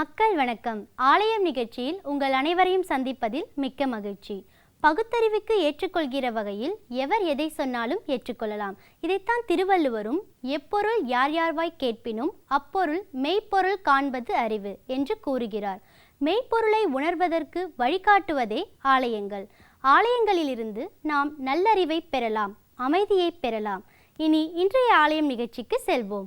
மக்கள் வணக்கம். ஆலயம் நிகழ்ச்சியில் உங்கள் அனைவரையும் சந்திப்பதில் மிக்க மகிழ்ச்சி. பகுத்தறிவுக்கு ஏற்றுக்கொள்கிற வகையில் எவர் எதை சொன்னாலும் ஏற்றுக்கொள்ளலாம். இதைத்தான் திருவள்ளுவரும் எப்பொருள் யார் யார்வாய் கேட்பினும் அப்பொருள் மெய்ப்பொருள் காண்பது அறிவு என்று கூறுகிறார். மெய்ப்பொருளை உணர்வதற்கு வழிகாட்டுவதே ஆலயங்கள். ஆலயங்களிலிருந்து நாம் நல்லறிவை பெறலாம் அமைதியை பெறலாம். இனி இன்றைய ஆலயம் நிகழ்ச்சிக்கு செல்வோம்.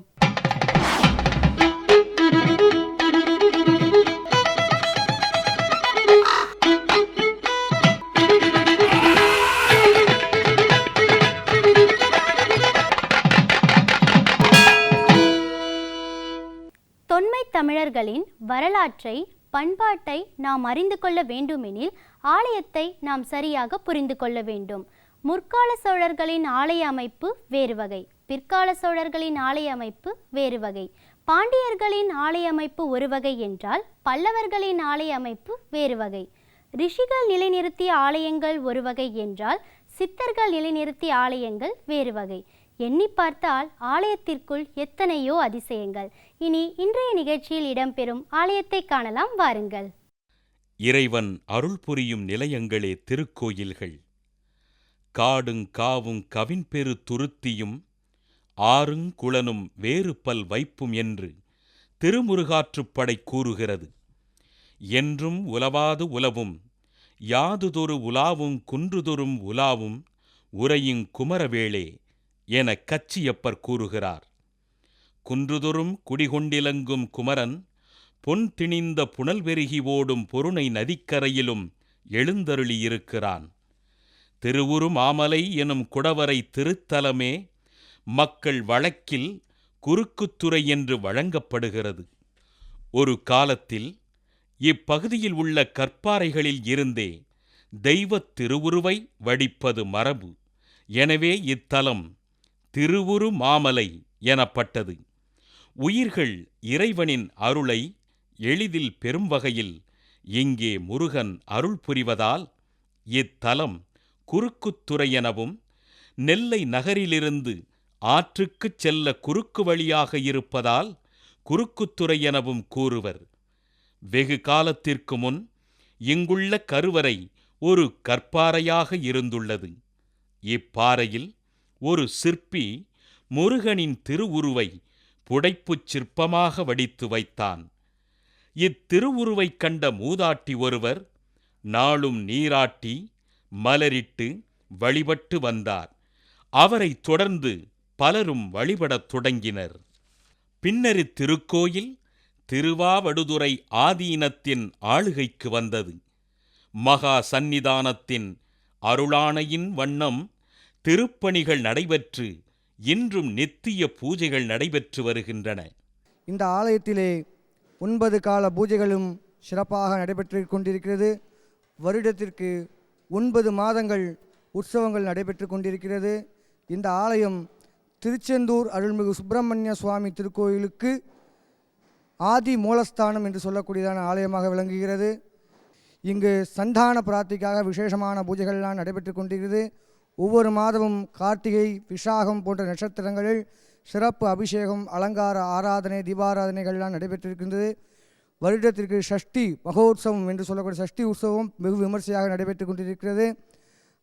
தமிழர்களின் வரலாற்றை பண்பாட்டை நாம் அறிந்து கொள்ள வேண்டுமெனில் ஆலயத்தை நாம் சரியாக புரிந்து கொள்ள வேண்டும். முற்கால சோழர்களின் ஆலய அமைப்பு வேறு வகை. பிற்கால சோழர்களின் ஆலய அமைப்பு வேறு வகை. பாண்டியர்களின் ஆலய அமைப்பு ஒரு வகை என்றால் பல்லவர்களின் ஆலய அமைப்பு வேறு வகை. ரிஷிகள் நிலைநிறுத்திய ஆலயங்கள் ஒரு வகை என்றால் சித்தர்கள் நிலைநிறுத்திய ஆலயங்கள் வேறு வகை. எண்ணி பார்த்தால் ஆலயத்திற்குள் எத்தனையோ அதிசயங்கள். இனி இன்றைய நிகழ்ச்சியில் இடம்பெறும் ஆலயத்தை காணலாம் வாருங்கள். இறைவன் அருள் புரியும் நிலையங்களே திருக்கோயில்கள். காடுங் காவும் கவின்பெரு துருத்தியும் ஆறுங் குளனும் வேறு பல் வைப்பும் என்று திருமுருகாற்றுப்படை கூறுகிறது. என்றும் உலவாது உலவும் யாதுதொரு உலாவும் குன்றுதொரும் உலாவும் உரையுங் குமரவேளே என கச்சியப்பர் கூறுகிறார். குன்றுதொறும் குடிகொண்டிலங்கும் குமரன் பொன் திணிந்த புனல் பெருகி ஓடும் பொருணை நதிக்கரையிலும் எழுந்தருளியிருக்கிறான். திருவுரு மாமலை எனும் குடவரை திருத்தலமே மக்கள் வழக்கில் குறுக்குத்துறை என்று வழங்கப்படுகிறது. ஒரு காலத்தில் இப்பகுதியில் உள்ள கற்பாறைகளில் இருந்தே தெய்வத் திருவுருவை வடிப்பது மரபு. எனவே இத்தலம் திருவுரு மாமலை எனப்பட்டது. உயிர்கள் இறைவனின் அருளை எளிதில் பெறும் வகையில் இங்கே முருகன் அருள் புரிவதால் இத்தலம் குறுக்குத்துறை எனவும் நெல்லை நகரிலிருந்து ஆற்றுக்குச் செல்ல குறுக்கு வழியாக இருப்பதால் குறுக்குத்துறை எனவும் கூறுவர். வெகு காலத்திற்கு முன் இங்குள்ள கருவறை ஒரு கற்பாறையாக இருந்துள்ளது. இப்பாறையில் ஒரு சிற்பி முருகனின் திருவுருவை புடைப்புச் சிற்பமாக வடித்து வைத்தான். இத்திருவுருவைக் கண்ட மூதாட்டி ஒருவர் நாளும் நீராட்டி மலரிட்டு வழிபட்டு வந்தார். அவரைத் தொடர்ந்து பலரும் வழிபடத் தொடங்கினர். பின்னர் இத்திருக்கோயில் திருவாவடுதுறை ஆதீனத்தின் ஆளுகைக்கு வந்தது. மகா சந்நிதானத்தின் அருளாணையின் வண்ணம் திருப்பணிகள் நடைபெற்று இன்றும் நித்திய பூஜைகள் நடைபெற்று வருகின்றன. இந்த ஆலயத்திலே ஒன்பது கால பூஜைகளும் சிறப்பாக நடைபெற்று கொண்டிருக்கிறது. வருடத்திற்கு ஒன்பது மாதங்கள் உற்சவங்கள் நடைபெற்று கொண்டிருக்கிறது. இந்த ஆலயம் திருச்செந்தூர் அருள்மிகு சுப்பிரமணிய சுவாமி திருக்கோயிலுக்கு ஆதி மூலஸ்தானம் என்று சொல்லக்கூடியதான ஆலயமாக விளங்குகிறது. இங்கு சந்தான பிரார்த்திக்காக விசேஷமான பூஜைகள்லாம் நடைபெற்று கொண்டிருக்கிறது. ஒவ்வொரு மாதமும் கார்த்திகை விசாகம் போன்ற நட்சத்திரங்களில் சிறப்பு அபிஷேகம் அலங்கார ஆராதனை தீபாராதனைகள்லாம் நடைபெற்றிருக்கின்றது. வருடத்திற்கு ஷஷ்டி மகோத்சவம் என்று சொல்லக்கூடிய சஷ்டி உற்சவம் வெகு விமர்சையாக நடைபெற்று கொண்டிருக்கிறது.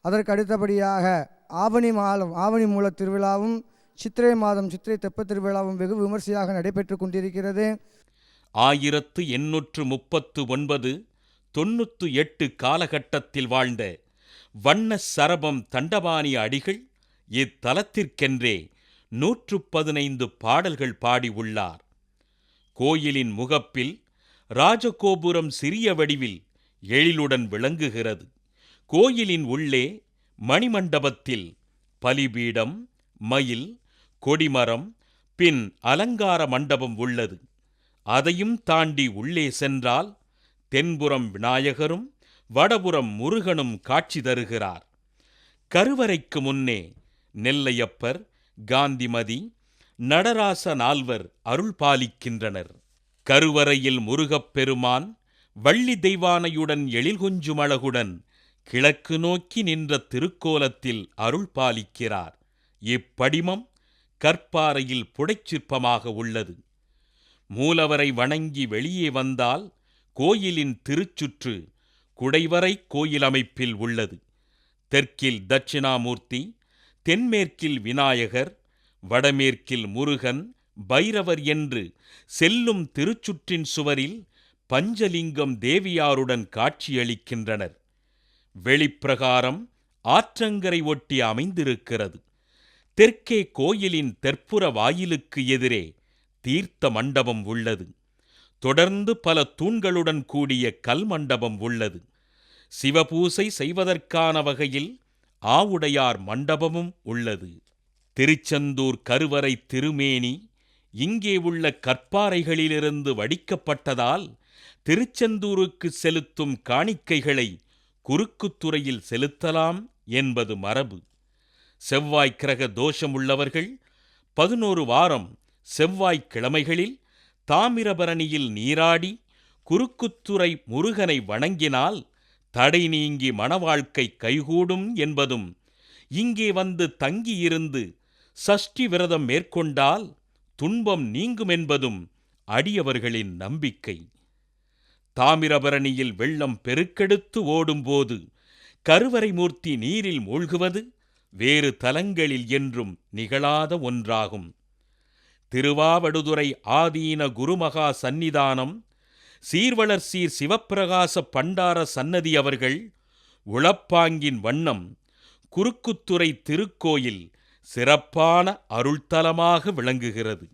அதற்கு அடுத்தபடியாக ஆவணி மாதம் ஆவணி மூல திருவிழாவும் சித்திரை மாதம் சித்திரை தெப்பத் திருவிழாவும் வெகு விமர்சையாக நடைபெற்று கொண்டிருக்கிறது. ஆயிரத்து எண்ணூற்று முப்பத்து ஒன்பது தொன்னூற்று எட்டு காலகட்டத்தில் வாழ்ந்த வண்ண சரபம் தண்டபாணி அடிகள் இத்தலத்திற்கென்றே நூற்று பதினைந்து பாடல்கள் பாடி உள்ளார். கோயிலின் முகப்பில் ராஜகோபுரம் சிறிய வடிவில் எழிலுடன் விளங்குகிறது. கோயிலின் உள்ளே மணிமண்டபத்தில் பலிபீடம் மயில் கொடிமரம் பின் அலங்கார மண்டபம் உள்ளது. அதையும் தாண்டி உள்ளே சென்றால் தென்புறம் விநாயகரும் வடபுறம் முருகனும் காட்சி தருகிறார். கருவறைக்கு முன்னே நெல்லையப்பர் காந்திமதி நடராச நால்வர் அருள் பாலிக்கின்றனர். கருவறையில் முருகப் பெருமான் வள்ளி தெய்வானையுடன் எழில்கொஞ்சுமழகுடன் கிழக்கு நோக்கி நின்ற திருக்கோலத்தில் அருள் பாலிக்கிறார். இப்படிமம் கற்பாறையில் புடைச்சிற்பமாக உள்ளது. மூலவரை வணங்கி வெளியே வந்தால் கோயிலின் திருச்சுற்று குடைவரை கோயில் அமைப்பில் உள்ளது. தெற்கில் தட்சிணாமூர்த்தி தென்மேற்கில் விநாயகர் வடமேற்கில் முருகன் பைரவர் என்று செல்லும் திருச்சுற்றின் சுவரில் பஞ்சலிங்கம் தேவியாருடன் காட்சியளிக்கின்றனர். வெளிப்பிரகாரம் ஆற்றங்கரை ஒட்டி அமைந்திருக்கிறது. தெற்கே கோயிலின் தெற்புற வாயிலுக்கு எதிரே தீர்த்த மண்டபம் உள்ளது. தொடர்ந்து பல தூண்களுடன் கூடிய கல் மண்டபம் உள்ளது. சிவபூசை செய்வதற்கான வகையில் ஆவுடையார் மண்டபமும் உள்ளது. திருச்செந்தூர் கருவறை திருமேனி இங்கே உள்ள கற்பாறைகளிலிருந்து வடிக்கப்பட்டதால் திருச்செந்தூருக்கு செலுத்தும் காணிக்கைகளை குறுக்குத்துறையில் செலுத்தலாம் என்பது மரபு. செவ்வாய் கிரக தோஷமுள்ளவர்கள் பதினோரு வாரம் செவ்வாய்க்கிழமைகளில் தாமிரபரணியில் நீராடி குறுக்குத்துறை முருகனை வணங்கினால் தடை நீங்கி மணவாழ்க்கை கைகூடும் என்பதும் இங்கே வந்து தங்கியிருந்து சஷ்டி விரதம் மேற்கொண்டால் துன்பம் நீங்குமென்பதும் அடியவர்களின் நம்பிக்கை. தாமிரபரணியில் வெள்ளம் பெருக்கெடுத்து ஓடும்போது கருவறை மூர்த்தி நீரில் மூழ்குவது வேறு தலங்களில் என்றும் நிகழாத ஒன்றாகும். திருவாவடுதுறை ஆதீன குருமகா சந்நிதானம் சீர்வளர் சீர் சிவப்பிரகாச பண்டார சன்னதி அவர்கள் உளப்பாங்கின் வண்ணம் குறுக்குத்துறை திருக்கோயில் சிறப்பான அருள்தலமாக விளங்குகிறது.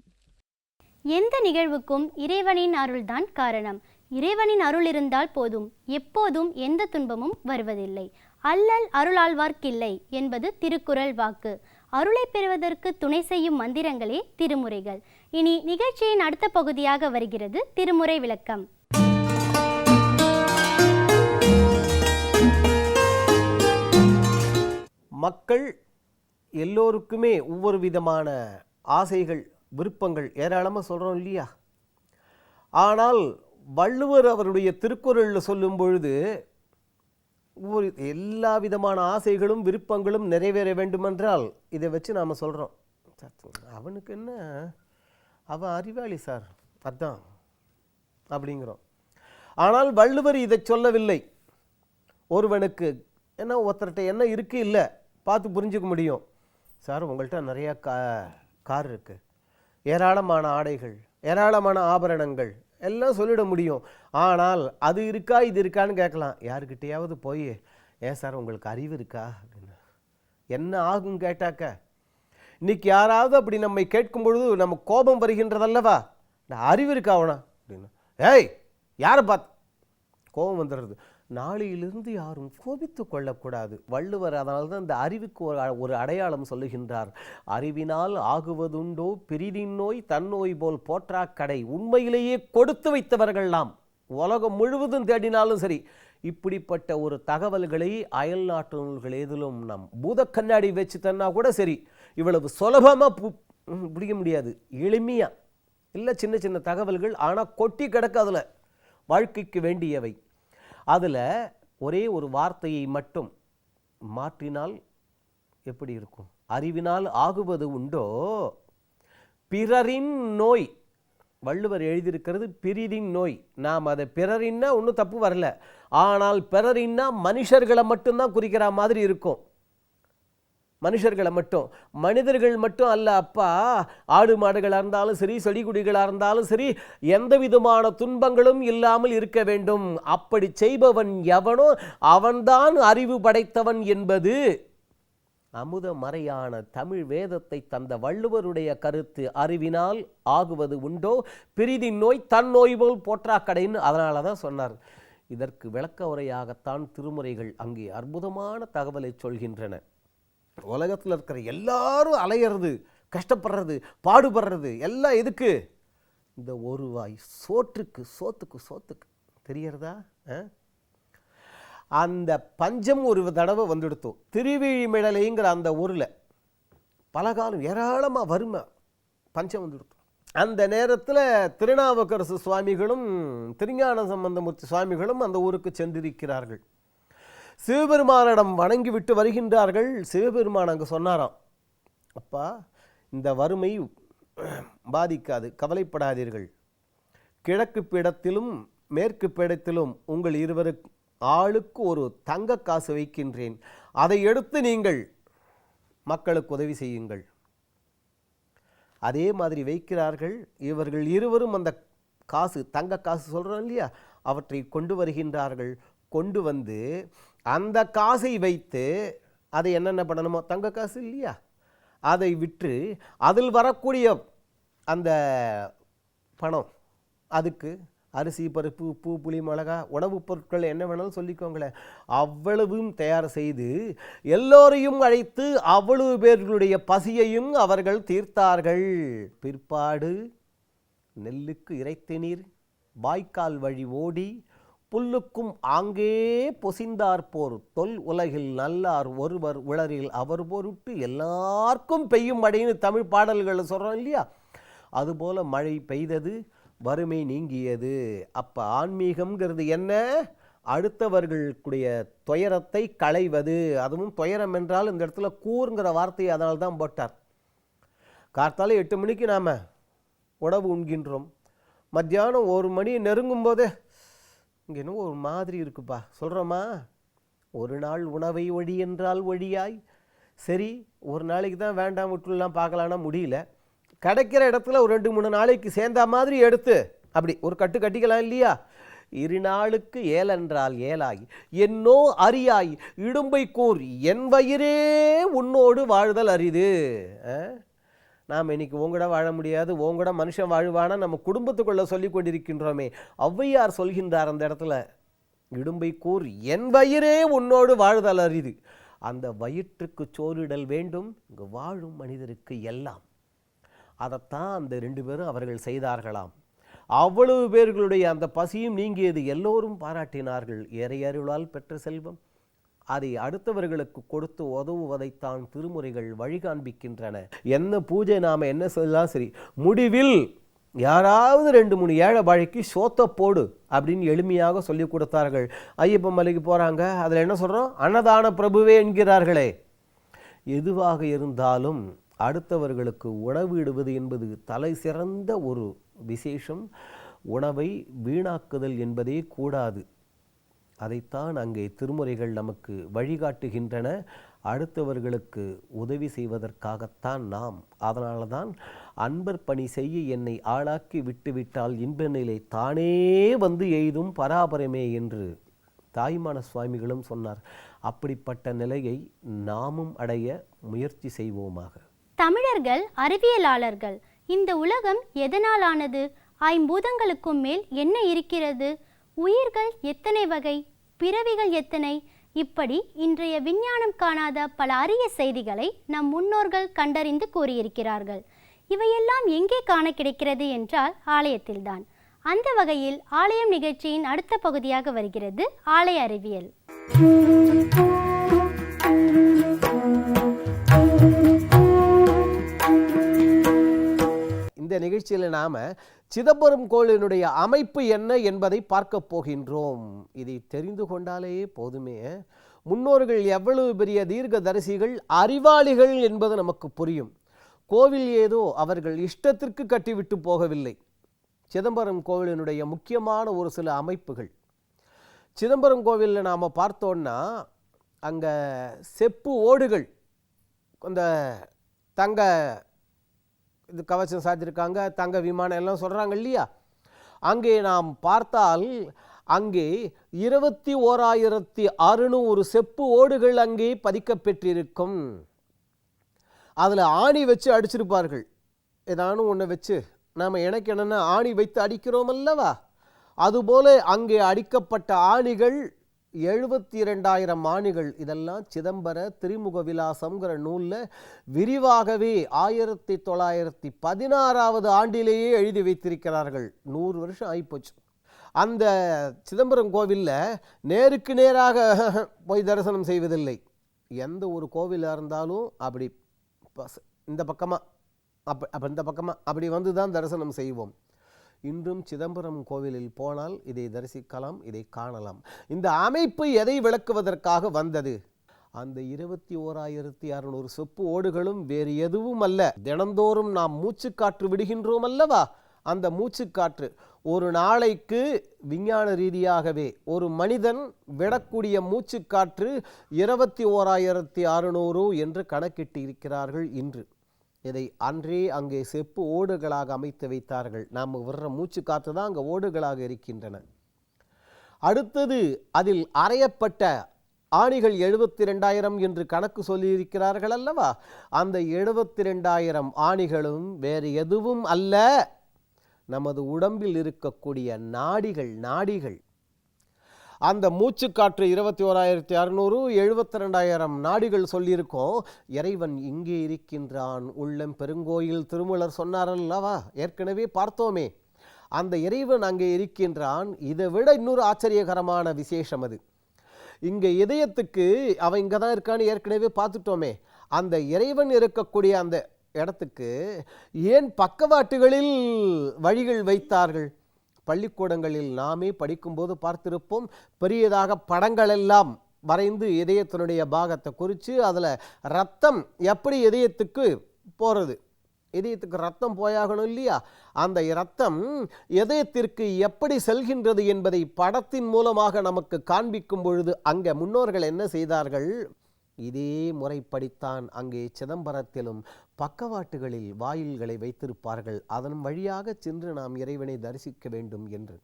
எந்த நிகழ்வுக்கும் இறைவனின் அருள்தான் காரணம். இறைவனின் அருள் இருந்தால் போதும். எப்போதும் எந்த துன்பமும் வருவதில்லை. அல்லல் அருளாழ்வார்க்கில்லை என்பது திருக்குறள் வாக்கு. அருளை பெறுவதற்கு துணை செய்யும் மந்திரங்களே திருமுறைகள். இனி நிகழ்ச்சியின் அடுத்த பகுதியாக வருகிறது திருமுறை விளக்கம். மக்கள் எல்லோருக்குமே ஒவ்வொரு விதமான ஆசைகள் விருப்பங்கள் ஏராளமாக சொல்கிறோம் இல்லையா? ஆனால் வள்ளுவர் அவருடைய திருக்குறளில் சொல்லும் பொழுது ஒரு எல்லா விதமான ஆசைகளும் விருப்பங்களும் நிறைவேற வேண்டுமென்றால் இதை வச்சு நாம் சொல்கிறோம் அவனுக்கு என்ன? அவன் அறிவாளி சார். அதான். அப்படிங்கிறோம். ஆனால் வள்ளுவர் இதை சொல்லவில்லை. ஒருவனுக்கு என்ன ஒருத்தர்கிட்ட என்ன இருக்குது இல்லை பார்த்து புரிஞ்சுக்க முடியும். சார் உங்கள்கிட்ட நிறையா கா கார் இருக்குது ஏராளமான ஆடைகள் ஏராளமான ஆபரணங்கள் எல்லாம் சொல்லிட முடியும். ஆனால் அது இருக்கா இது இருக்கான்னு கேட்கலாம். யாருக்கிட்டையாவது போய் ஏன் சார் உங்களுக்கு அறிவு இருக்கா? அப்படின்னு. என்ன ஆகும் கேட்டாக்க இன்னைக்கு யாராவது அப்படி நம்மை கேட்கும் பொழுது நம்ம கோபம் வருகின்றதல்லவா? இந்த அறிவு இருக்கா அவனா அப்படின்னு. ஏய் யாரை பார்த்து? கோபம் வந்துடுறது. நாளையிலிருந்து யாரும் கோபித்து கொள்ளக்கூடாது. வள்ளுவர் அதனால் தான் இந்த அறிவுக்கு ஒரு ஒரு அடையாளம் சொல்லுகின்றார். அறிவினால் ஆகுவதுண்டோ பிரிதின் நோய் தன்னோய் போல் போற்றா கடை உண்மையிலேயே கொடுத்து வைத்தவர்கள் நாம். உலகம் முழுவதும் தேடினாலும் சரி. இப்படிப்பட்ட ஒரு தகவல்களை அயல் நாட்டு நூல்கள் எதிலும் நம் பூத கண்ணாடி வச்சு தன்னா கூட சரி. இவ்வளவு சுலபமாக பு பிடிக்க முடியாது. எளிமையாக இல்லை சின்ன சின்ன தகவல்கள் ஆனால் கொட்டி கிடக்கு அதில். வாழ்க்கைக்கு வேண்டியவை. அதில் ஒரே ஒரு வார்த்தையை மட்டும் மாற்றினால் எப்படி இருக்கும்? அறிவினால் ஆகுவது உண்டோ? பிறரின் நோய். வள்ளுவர் எழுதியிருக்கிறது பிரிதின் நோய். நாம் அதை பிறரின்னா ஒன்றும் தப்பு வரல. ஆனால் பிறரின்னா மனுஷர்களை மட்டும்தான் குறிக்கிற மாதிரி இருக்கும். மனுஷர்களை மட்டும் மனிதர்கள் மட்டும் அல்ல அப்பா. ஆடு மாடுகளாக இருந்தாலும் சரி செடி கொடிகளாக இருந்தாலும் சரி எந்த விதமான துன்பங்களும் இல்லாமல் இருக்க வேண்டும். அப்படி செய்பவன் எவனோ அவன்தான் அறிவு படைத்தவன் என்பது அமுத மறையான தமிழ் வேதத்தை தந்த வள்ளுவருடைய கருத்து அறிவினால் ஆகுவது உண்டோ? பிரிதி நோய் தன் நோய் போல் போற்றாக்கடைன்னு அதனால தான் சொன்னார். இதற்கு விளக்க உரையாகத்தான் திருமுறைகள் அங்கே அற்புதமான தகவலை சொல்கின்றன. உலகத்தில் இருக்கிற எல்லாரும் அலையிறது கஷ்டப்படுறது பாடுபடுறது எல்லாம் எதுக்கு? இந்த ஒரு வாய் சோற்றுக்கு சோத்துக்கு சோத்துக்கு. தெரியறதா ஆ? அந்த பஞ்சம் ஒரு தடவை வந்துடுத்தோம் திருவிழிமிழலைங்கிற அந்த ஊரில் பலகாலம் ஏராளமாக வறுமை பஞ்சம் வந்துடுத்தோம் அந்த நேரத்தில் திருநாவுக்கரசு சுவாமிகளும் திருஞான சம்பந்தமூர்த்தி சுவாமிகளும் அந்த ஊருக்கு சென்றிருக்கிறார்கள். சிவபெருமானிடம் வணங்கிவிட்டு வருகின்றார்கள். சிவபெருமான் அங்கே சொன்னாராம் அப்பா இந்த வறுமை பாதிக்காது கவலைப்படாதீர்கள். கிழக்கு பீடத்திலும் மேற்கு பீடத்திலும் உங்கள் இருவருக்கு ஆளுக்கு ஒரு தங்க காசு வைக்கின்றேன். அதை எடுத்து நீங்கள் மக்களுக்கு உதவி செய்யுங்கள். அதே மாதிரி வைக்கிறார்கள். இவர்கள் இருவரும் அந்த காசு தங்க காசு சொல்கிறோம் இல்லையா? அவற்றை கொண்டு வருகின்றார்கள். கொண்டு வந்து அந்த காசை வைத்து அதை என்னென்ன பண்ணணுமோ தங்க காசு இல்லையா? அதை விற்று அதில் வரக்கூடிய அந்த பணம் அதுக்கு அரிசி பருப்பு உப்பு புளி மிளகா உணவுப் பொருட்கள் என்ன வேணாலும் சொல்லிக்கோங்களேன். அவ்வளவும் தயார் செய்து எல்லோரையும் அழைத்து அவ்வளவு பேர்களுடைய பசியையும் அவர்கள் தீர்த்தார்கள். பிற்பாடு நெல்லுக்கு இறைத்த நீர் வாய்க்கால் வழி ஓடி புல்லுக்கும் ஆங்கே பொசிந்தார் போர். தொல் உலகில் நல்லார் ஒருவர் உளரில் அவர் பொருட்டு எல்லாருக்கும் பெய்யும் மழைன்னு தமிழ் பாடல்களை சொல்கிறோம் இல்லையா? அதுபோல் மழை பெய்தது வறுமை நீங்கியது. அப்போ ஆன்மீகம்ங்கிறது என்ன? அடுத்தவர்களுடைய துயரத்தை களைவது. அதுவும் துயரம் என்றால் இந்த இடத்துல கூறுங்கிற வார்த்தையை அதனால் தான் போட்டார். கார்த்தால எட்டு மணிக்கு நாம் உணவு உண்கின்றோம். மத்தியானம் ஒரு மணி நெருங்கும் போதே இங்கே என்னவோ ஒரு மாதிரி இருக்குப்பா. சொல்கிறோமா ஒரு நாள் உணவை ஒழி என்றால் ஒழியாய். சரி ஒரு நாளைக்கு தான் வேண்டாம் விட்டுலாம் பார்க்கலான்னா முடியல. கிடைக்கிற இடத்துல ஒரு ரெண்டு மூணு நாளைக்கு சேர்ந்த மாதிரி எடுத்து. அப்படி ஒரு கட்டு கட்டிக்கலாம் இல்லையா? இரு நாளுக்கு ஏலென்றால் ஏலாய் என்னோ அறியாய். இடும்பை கூர் என் வயிறே உன்னோடு வாழ்தல் அரிது. ஆ? நாம் இன்னைக்கு உங்கூட வாழ முடியாது உங்கூட மனுஷன் வாழ்வானா நம்ம குடும்பத்துக்குள்ளே சொல்லி கொண்டிருக்கின்றோமே. ஔவையார் சொல்கின்றார் அந்த இடத்துல இடும்பை கூர் என் வயிறே உன்னோடு வாழுதல் அரிது. அந்த வயிற்றுக்கு சோறிடல் வேண்டும் இங்கு வாழும் மனிதருக்கு எல்லாம். அதைத்தான் அந்த ரெண்டு பேரும் அவர்கள் செய்தார்களாம். அவ்வளவு பேர்களுடைய அந்த பசியும் நீங்கியது எல்லோரும் பாராட்டினார்கள். இறையருளால் பெற்ற செல்வம் அதை அடுத்தவர்களுக்கு கொடுத்து உதவுவதைத்தான் திருமுறைகள் வழி காண்பிக்கின்றன என்ன பூஜை நாம் என்ன சொல்லலாம் சரி முடிவில் யாராவது ரெண்டு மூணு ஏழை வாழைக்கு சோத்த போடு அப்படின்னு எளிமையாக சொல்லி கொடுத்தார்கள். ஐயப்ப மலைக்கு போகிறாங்க அதில் என்ன சொல்கிறோம் அன்னதான பிரபுவே என்கிறார்களே. எதுவாக இருந்தாலும் அடுத்தவர்களுக்கு உணவிடுவது என்பது தலை சிறந்த ஒரு விசேஷம். உணவை வீணாக்குதல் என்பதே கூடாது. அதைத்தான் அங்கே திருமுறைகள் நமக்கு வழிகாட்டுகின்றன. அடுத்தவர்களுக்கு உதவி செய்வதற்காகத்தான் நாம். அதனால தான் அன்பர் பணி செய்ய என்னை ஆளாக்கி விட்டுவிட்டால் இன்ப நிலை தானே வந்து எய்தும் பராபரமே என்று தாய்மான சுவாமிகளும் சொன்னார். அப்படிப்பட்ட நிலையை நாமும் அடைய முயற்சி செய்வோமாக. தமிழர்கள் அறிவியலாளர்கள் இந்த உலகம் எதனால் ஆனது ஐம்பூதங்களுக்கும் மேல் என்ன இருக்கிறது? உயிர்கள் எத்தனை வகை பிறவிகள் எத்தனை? இப்படி இன்றைய விஞ்ஞானம் காணாத பல அரிய செய்திகளை நம் முன்னோர்கள் கண்டறிந்து கூறியிருக்கிறார்கள். இவையெல்லாம் எங்கே காண கிடைக்கிறது என்றால் ஆலயத்தில்தான். அந்த வகையில் ஆலயம் நிகழ்ச்சியின் அடுத்த பகுதியாக வருகிறது ஆலய அறிவியல். இந்த நிகழ்ச்சியில் நாம் சிதம்பரம் கோயிலினுடைய அமைப்பு என்ன என்பதை பார்க்க போகின்றோம். இதை தெரிந்து கொண்டாலே போதுமே. முன்னோர்கள் எவ்வளவு பெரிய தீர்க்கதரிசிகள் அறிவாளிகள் என்பது நமக்கு புரியும். கோவில் ஏதோ அவர்கள் இஷ்டத்திற்கு கட்டிவிட்டு போகவில்லை. சிதம்பரம் கோவிலினுடைய முக்கியமான ஒரு சில அமைப்புகள். சிதம்பரம் கோவிலில் நாம் பார்த்தோன்னா அங்கே செப்பு ஓடுகள் அந்த தங்க இது கவச்சம் சாத்திருக்காங்க தங்க விமானம் எல்லாம் சொல்கிறாங்க இல்லையா? அங்கே நாம் பார்த்தால் அங்கே இருபத்தி ஓராயிரத்தி அறுநூறு செப்பு ஓடுகள் அங்கே பதிக்கப்பெற்றிருக்கும். அதில் ஆணி வச்சு அடிச்சிருப்பார்கள். ஏதானும் ஒன்று வச்சு. நாம் எனக்கு என்னென்ன ஆணி வைத்து அடிக்கிறோம் அல்லவா? அதுபோல அங்கே அடிக்கப்பட்ட ஆணிகள் எழுபத்தி இரண்டாயிரம் ஆணிகள். இதெல்லாம் சிதம்பர திருமுக விலாசம்ங்கிற நூலில் விரிவாகவே ஆயிரத்தி தொள்ளாயிரத்தி பதினாறாவது ஆண்டிலேயே எழுதி வைத்திருக்கிறார்கள். நூறு வருஷம் ஆகிப்போச்சு அந்த சிதம்பரம் கோவிலில் நேருக்கு நேராக போய் தரிசனம் செய்வதில்லை. எந்த ஒரு கோவிலாக இருந்தாலும் அப்படி இந்த பக்கமாக அப்போ அப்போ இந்த பக்கமாக அப்படி வந்து தான் தரிசனம் செய்வோம். இன்றும் சிதம்பரம் கோவிலில் போனால் இதை தரிசிக்கலாம் இதை காணலாம். இந்த அமைப்பு எதை விளக்குவதற்காக வந்தது? அந்த இருபத்தி ஓராயிரத்தி அறுநூறு செப்பு ஓடுகளும் வேறு எதுவும் அல்ல. தினந்தோறும் நாம் மூச்சுக்காற்று விடுகின்றோம் அல்லவா? அந்த மூச்சுக்காற்று ஒரு நாளைக்கு விஞ்ஞான ரீதியாகவே ஒரு மனிதன் விடக்கூடிய மூச்சுக்காற்று இருபத்தி ஓராயிரத்தி அறுநூறு என்று கணக்கிட்டு இருக்கிறார்கள் இன்று. இதை அன்றே அங்கே செப்பு ஓடுகளாக அமைத்து வைத்தார்கள். நாம் விடுற மூச்சுக்காற்று தான் அங்கே ஓடுகளாக இருக்கின்றன. அடுத்தது அதில் அறையப்பட்ட ஆணிகள் எழுபத்தி ரெண்டாயிரம் என்று கணக்கு சொல்லியிருக்கிறார்கள் அல்லவா? அந்த எழுபத்தி ரெண்டாயிரம் ஆணிகளும் வேறு எதுவும் அல்ல. நமது உடம்பில் இருக்கக்கூடிய நாடிகள் நாடிகள் அந்த மூச்சுக்காற்று இருபத்தி ஓராயிரத்தி அறுநூறு எழுபத்தி ரெண்டாயிரம் நாடிகள் சொல்லியிருக்கோம். இறைவன் இங்கே இருக்கின்றான். உள்ளம் பெருங்கோயில் திருமலர் சொன்னாரல்லவா? ஏற்கனவே பார்த்தோமே. அந்த இறைவன் அங்கே இருக்கின்றான். இதை விட இன்னொரு ஆச்சரியகரமான விசேஷம் அது. இங்கே இதயத்துக்கு அவன் இங்கே தான் இருக்கான்னு ஏற்கனவே பார்த்துட்டோமே. அந்த இறைவன் இருக்கக்கூடிய அந்த இடத்துக்கு ஏன் பக்கவாட்டுகளில் வழிகள் வைத்தார்கள்? பள்ளிக்கூடங்களில் நாமே படிக்கும்போது பார்த்திருப்போம் பெரியதாக படங்கள் எல்லாம் வரைந்து இதயத்தினுடைய பாகத்தை குறித்து அதில் ரத்தம் எப்படி இதயத்துக்கு போகிறது? இதயத்துக்கு ரத்தம் போயாகணும் இல்லையா? அந்த ரத்தம் இதயத்திற்கு எப்படி செல்கின்றது என்பதை படத்தின் மூலமாக நமக்கு காண்பிக்கும் பொழுது அங்கே முன்னோர்கள் என்ன செய்தார்கள்? இதே முறைப்படித்தான் அங்கே சிதம்பரத்திலும் பக்கவாட்டுகளில் வாயில்களை வைத்திருப்பார்கள். அதன் வழியாக சென்று நாம் இறைவனை தரிசிக்க வேண்டும் என்று.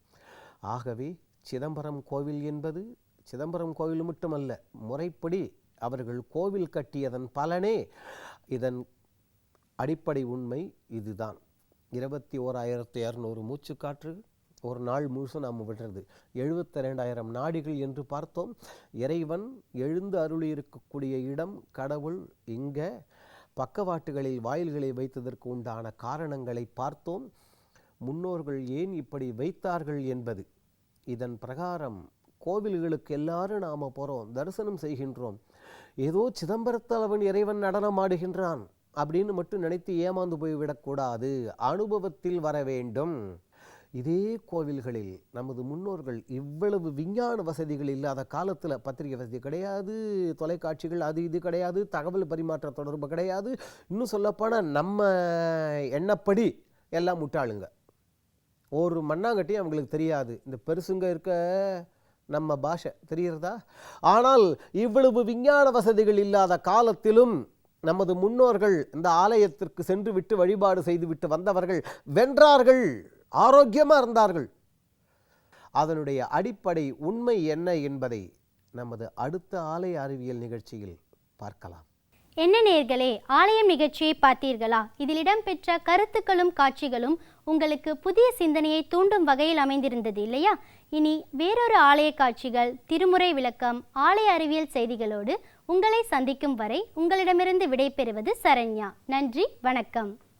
ஆகவே சிதம்பரம் கோவில் என்பது சிதம்பரம் கோவில் மட்டுமல்ல முறைப்படி அவர்கள் கோவில் கட்டியதன் பலனே இதன் அடிப்படை உண்மை இதுதான். இருபத்தி ஓராயிரத்தி இரநூறு மூச்சுக்காற்று ஒரு நாள் முழுசும் நாம் விடுறது. எழுபத்தி ரெண்டாயிரம் நாடிகள் என்று பார்த்தோம். இறைவன் எழுந்து அருளி இருக்கக்கூடிய இடம் கடவுள் இங்கே பக்கவாட்டுகளில் வாயில்களை வைத்ததற்கு உண்டான காரணங்களை பார்த்தோம். முன்னோர்கள் ஏன் இப்படி வைத்தார்கள் என்பது. இதன் பிரகாரம் கோவில்களுக்கு எல்லாரும் நாம் போகிறோம் தரிசனம் செய்கின்றோம். ஏதோ சிதம்பரத்தளவன் இறைவன் நடனம் ஆடுகின்றான் அப்படின்னு மட்டும் நினைத்து ஏமாந்து போய்விடக்கூடாது. அனுபவத்தில் வர வேண்டும். இதே கோவில்களில் நமது முன்னோர்கள் இவ்வளவு விஞ்ஞான வசதிகள் இல்லாத காலத்தில் பத்திரிகை வசதி கிடையாது தொலைக்காட்சிகள் அது இது கிடையாது தகவல் பரிமாற்ற தொடர்பு கிடையாது. இன்னும் சொல்லப்போனால் நம்ம எண்ணப்படி எல்லாம் முட்டாளுங்க. ஒரு மண்ணாங்கட்டியும் அவங்களுக்கு தெரியாது. இந்த பெருசுங்க இருக்க நம்ம பாஷை தெரிகிறதா? ஆனால் இவ்வளவு விஞ்ஞான வசதிகள் இல்லாத காலத்திலும் நமது முன்னோர்கள் இந்த ஆலயத்திற்கு சென்று விட்டு வழிபாடு செய்துவிட்டு வந்தவர்கள் வென்றார்கள். ஆரோக்கியமாக இருந்தார்கள். அதனுடைய அடிப்படை உண்மை என்ன என்பதை நமது அடுத்த ஆலய அறிவியல் நிகழ்ச்சியில் பார்க்கலாம். என்ன நேர்களே ஆலயம் நிகழ்ச்சியை பார்த்தீர்களா? இதில் இடம்பெற்ற கருத்துக்களும் காட்சிகளும் உங்களுக்கு புதிய சிந்தனையை தூண்டும் வகையில் அமைந்திருந்தது இல்லையா? இனி வேறொரு ஆலய காட்சிகள் திருமுறை விளக்கம் ஆலய அறிவியல் செய்திகளோடு உங்களை சந்திக்கும் வரை உங்களிடமிருந்து விடைபெறுவது சரண்யா. நன்றி வணக்கம்.